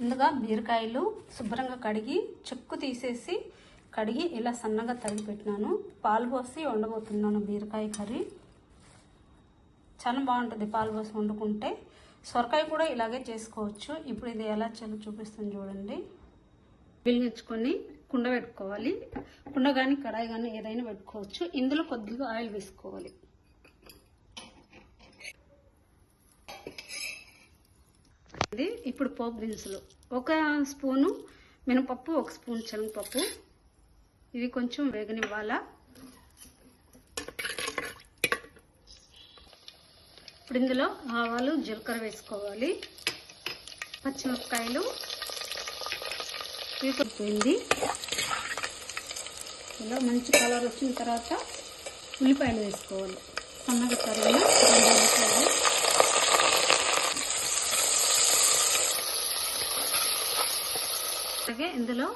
ముందుగా బీరకాయలు శుభ్రంగా కడిగి చెక్కు తీసేసి కడిగి ఇలా సన్నగా తరిగి పెట్టినాను. పాలు పోసి వండబోతున్నాను బీరకాయ కర్రీ. చాలా బాగుంటుంది పాలు పోసి వండుకుంటే. సొరకాయ కూడా ఇలాగే చేసుకోవచ్చు. ఇప్పుడు ఇది ఎలా చేయాలో చూపిస్తుంది చూడండి. వెలిగించుకొని కుండ పెట్టుకోవాలి. కుండ కానీ కడాయి కానీ ఏదైనా పెట్టుకోవచ్చు. ఇందులో కొద్దిగా ఆయిల్ వేసుకోవాలి. ఇది ఇప్పుడు పోపు దినుసులు. ఒక స్పూను మినపప్పు ఒక స్పూన్ శనగపప్పు. ఇవి కొంచెం వేగనివ్వాలా? ఇప్పుడు ఇందులో ఆవాలు జీలకర్ర వేసుకోవాలి. పచ్చిమిరపకాయలు. ఇవి ఇలా మంచి కలర్ వచ్చిన తర్వాత ఉల్లిపాయలు వేసుకోవాలి. సన్నగా తరిగిన రెండు ఉల్లిపాయలు అలాగే ఇందులో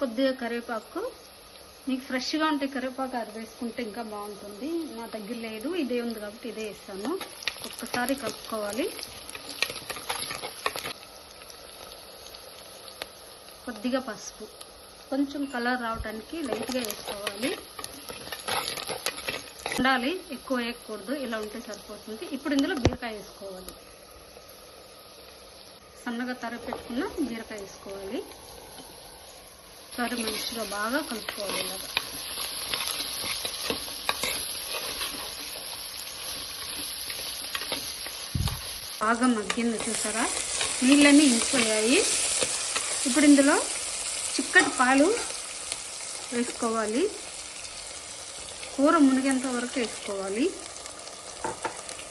కొద్దిగా కరివేపాకు. మీకు ఫ్రెష్గా ఉంటే కరివేపాకు అది వేసుకుంటే ఇంకా బాగుంటుంది. నా దగ్గర లేదు ఇదే ఉంది కాబట్టి ఇదే వేస్తాను. ఒక్కసారి కలుపుకోవాలి. కొద్దిగా పసుపు. కొంచెం కలర్ రావడానికి లైట్గా వేసుకోవాలి. ఉండాలి ఎక్కువ వేయకూడదు ఇలా ఉంటే సరిపోతుంది. ఇప్పుడు ఇందులో బీరకాయ వేసుకోవాలి. సన్నగా తరిగి పెట్టుకున్న బీరకాయ వేసుకోవాలి. ఒకసారి మంచిగా బాగా కలుపుకోవాలి ఇలాగా. బాగా మగ్గింది చూసారా? నీళ్ళన్నీ ఇంకిపోయాయి. ఇప్పుడు ఇందులో చిక్కటి పాలు వేసుకోవాలి. కూర మునిగేంత వరకు వేసుకోవాలి.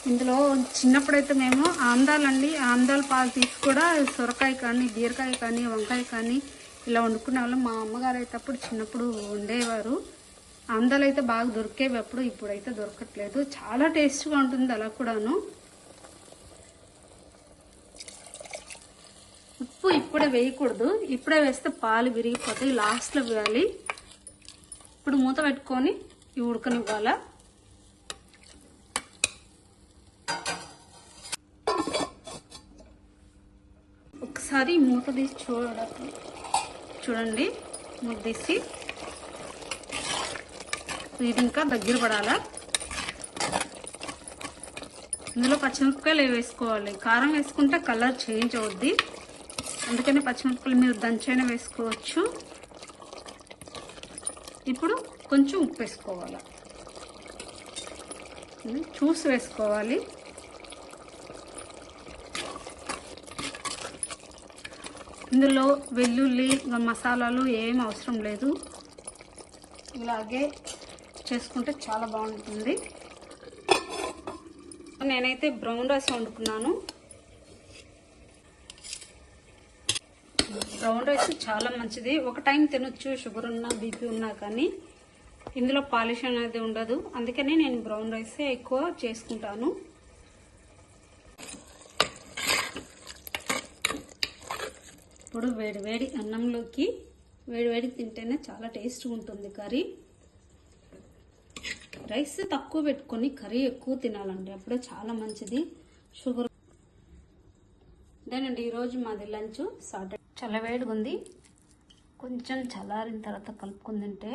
ఇందులో చిన్నప్పుడైతే మేము ఆందాలండి ఆందాల పాలు తీసి కూడా సొరకాయ కానీ బీరకాయ కానీ వంకాయ కానీ ఇలా వండుకునే వాళ్ళం. మా అమ్మగారు అయితే అప్పుడు చిన్నప్పుడు వండేవారు. ఆందాలు అయితే బాగా దొరికేవి అప్పుడు ఇప్పుడైతే దొరకట్లేదు. చాలా టేస్ట్గా ఉంటుంది అలా కూడాను. ఉప్పు ఇప్పుడే వేయకూడదు. ఇప్పుడే వేస్తే పాలు విరిగిపోతాయి. లాస్ట్లో వేయాలి. ఇప్పుడు మూత పెట్టుకొని ఇవి ఉడకనివ్వాలా? ఒకసారి మూత తీసి చూడటం చూడండి. ముద్దీసి ఇది ఇంకా దగ్గర పడాలా? ఇందులో పచ్చిమిరపకాయలు వేసుకోవాలి? కారం వేసుకుంటే కలర్ చేంజ్ అవుద్ది. అందుకని పచ్చిమిరపకాయలు మీరు దంచైనా వేసుకోవచ్చు. ఇప్పుడు కొంచెం ఉప్పు వేసుకోవాలి? చూసి వేసుకోవాలి. ఇందులో వెల్లుల్లి మసాలాలు ఏం అవసరం లేదు. ఇలాగే చేసుకుంటే చాలా బాగుంటుంది. నేనైతే బ్రౌన్ రైస్ వండుకున్నాను. బ్రౌన్ రైస్ చాలా మంచిది. ఒక టైం తినొచ్చు షుగర్ ఉన్నా బీపీ ఉన్నా కానీ. ఇందులో పాలిష్ అనేది ఉండదు. అందుకని నేను బ్రౌన్ రైసే ఎక్కువ చేసుకుంటాను. ఇప్పుడు వేడి వేడి అన్నంలోకి వేడి వేడి తింటేనే చాలా టేస్ట్గా ఉంటుంది కర్రీ. రైస్ తక్కువ పెట్టుకొని కర్రీ ఎక్కువ తినాలండి అప్పుడే చాలా మంచిది. షుగర్ దేనండి ఈరోజు మాది లంచ్ సాటర్డే. చాలా వేడిగా ఉంది. కొంచెం చల్లారిన తర్వాత కలుపుకొని తింటే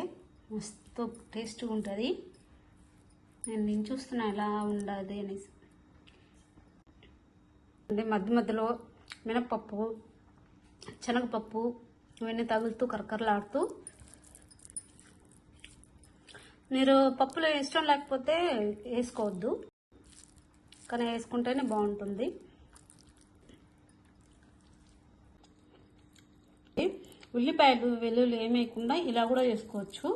మస్తు టేస్ట్గా ఉంటుంది. నేను నేను చూస్తున్నా ఎలా ఉండదు అనేసి. అంటే మధ్య మధ్యలో మినపప్పు శనగపప్పు ఇవన్నీ తగులుతూ కరకరలాడుతూ. మీరు పప్పులో ఇష్టం లేకపోతే వేసుకోవద్దు. కానీ వేసుకుంటేనే బాగుంటుంది. ఉల్లిపాయలు వెల్లుల్లి ఏమి వేయకుండా ఇలా కూడా చేసుకోవచ్చు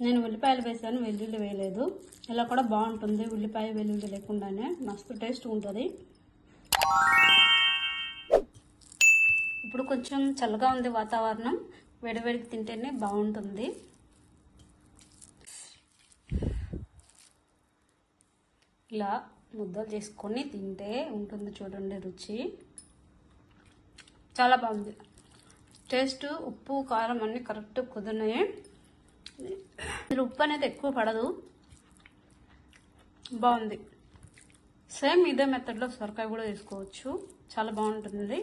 నేను ఉల్లిపాయలు వేసాను వెల్లుల్లి వేయలేదు. ఇలా కూడా బాగుంటుంది. ఉల్లిపాయ వెల్లుల్లి లేకుండానే. మస్తు టేస్ట్ ఉంటుంది. ఇప్పుడు కొంచెం చల్లగా ఉంది వాతావరణం. వేడివేడికి తింటేనే బాగుంటుంది. ఇలా ముద్దలు చేసుకొని తింటే ఉంటుంది చూడండి రుచి. చాలా బాగుంది. టేస్ట్ ఉప్పు కారం అన్నీ కరెక్ట్ కుదిరినాయి. ఉప్పు అనేది ఎక్కువ పడదు. బాగుంది. సేమ్ ఇదే మెథడ్లో సొరకాయ కూడా తీసుకోవచ్చు చాలా బాగుంటుంది.